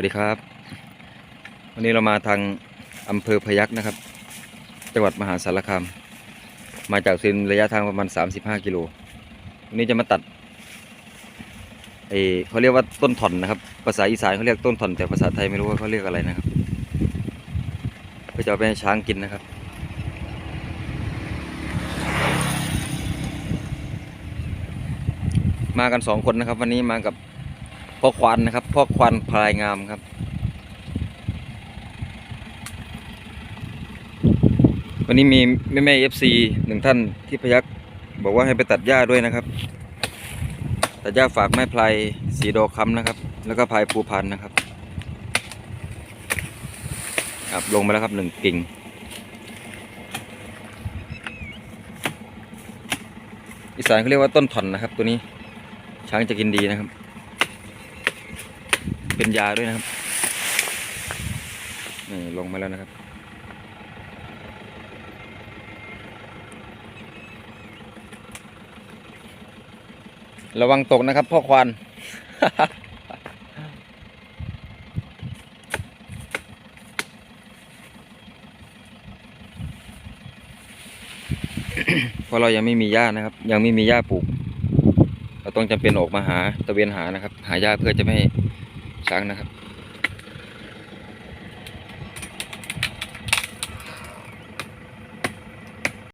วัสดีครับ วันนี้เรามาทางอำเภอพยัคฆ์นะครับ จังหวัดมหาสารคาม มาจากซินระยะทางประมาณ 35 กิโลวันนี้จะมาตัดเอเขาเรียกว่าต้นถ่อนนะครับ ภาษาอีสานเขาเรียกต้นถ่อน แต่ภาษาไทยไม่รู้ว่าเขาเรียกอะไรนะครับเพื่อจะเอาไปให้ช้างกินนะครับ มากันสองคนนะครับ วันนี้มากับ พ่อควานนะครับพ่อควานพลายงามครับ วันนี้มีแม่แม่เอฟซีหนึ่งท่านที่พยักบอกว่าให้ไปตัดหญ้าด้วยนะครับ ตัดหญ้าฝากแม่พลายสีดอกคำนะครับ แล้วก็พลายภูพันนะครับครับลงมาแล้วครับหนึ่งกิ่งอีสานเขาเรียกว่าต้นถ่อนนะครับ ตัวนี้ช้างจะกินดีนะครับ เป็นยาด้วยนะครับนี่ลงมาแล้วนะครับ ระวังตกนะครับพ่อควานเพราะเรายังไม่มีหญ้านะครับ ยังไม่มีหญ้าปลูก เราต้องจำเป็นออกมาหาตะเวนหานะครับ หาหญ้าเพื่อจะไม่ให้ ครั้งนะครับ